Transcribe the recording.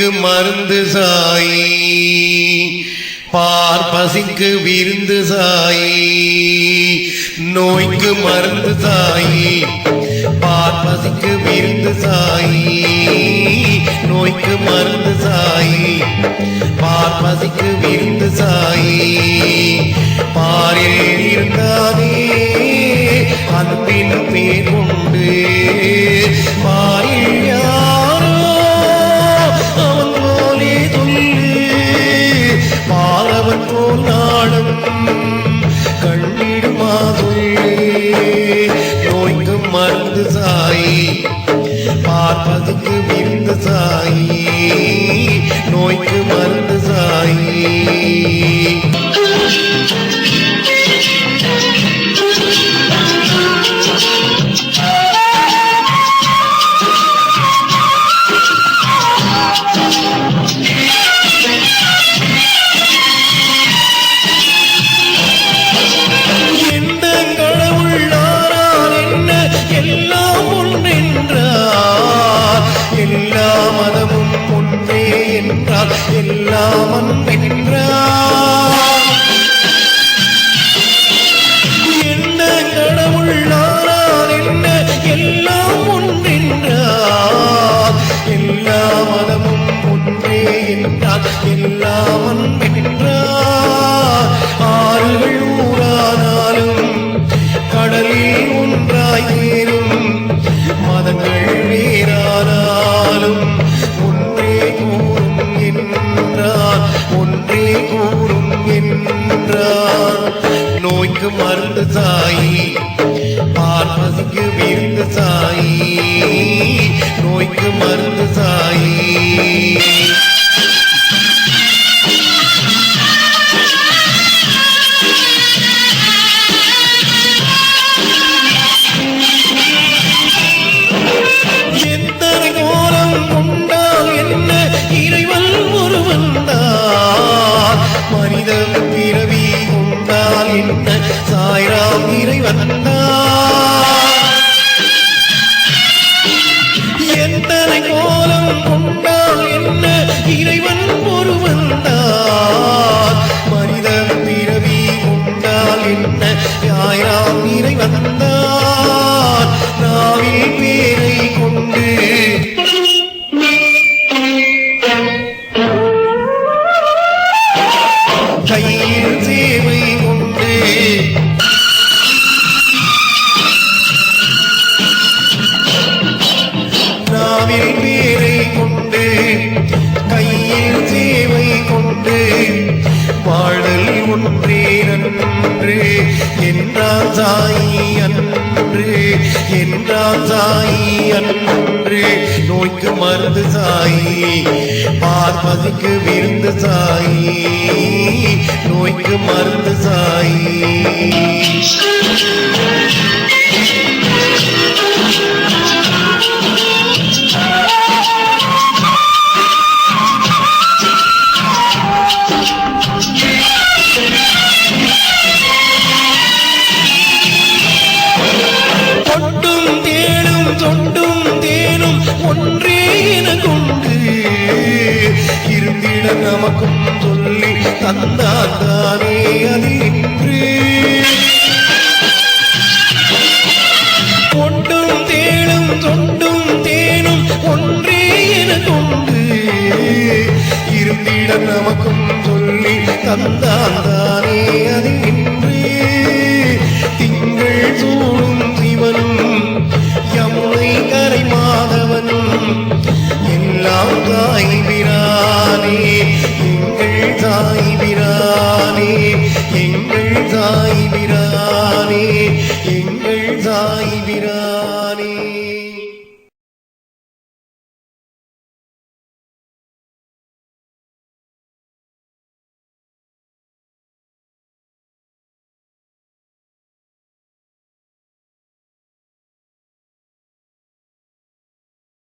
நோய்க்கு மருந்து சாயி. பார்ப்பசிக்கு விருந்து சாயி. நோய்க்கு மருந்து சாயி. பார்ப்பசிக்கு விருந்து சாயி. நோய்க்கு மருந்து சாயி. பார்ப்பசிக்கு விருந்து சாயி. பாரில் இருந்தானே அன்பின் பேர் நோய்க்கு மருந்து சாயி. பார்ப்பதுக்கு விருந்து சாயி. நோய்க்கு மருந்து சாயி. எல்லாமன் என்றார் நோய்க்கு மருந்து சாயி பார்வதிக்கு விருந்து சாயி நோய்க்கு மருந்து சாயி எத்தனை எத்தனை கோலம் கொண்டால் என்ன இறைவன் ஒருவன் தான் மனித பிறவி கொண்டால் என்ன? யாயிரம் இறைவன் தான் ஒன்றே நன்று என்றான் சாயி அன்று என்றான் சாயி அன்று நோய்க்கு மருந்து சாயி பார்வதிக்கு விருந்து சாயி நோய்க்கு மருந்து சாயி. நமக்கும் சொல்லி தந்தானே அதில் இன்று. கொண்டும் தேனும் தொண்டும் தேனும் ஒன்றே என கொண்டு இருந்திட நமக்கும் சொல்லி தந்தானே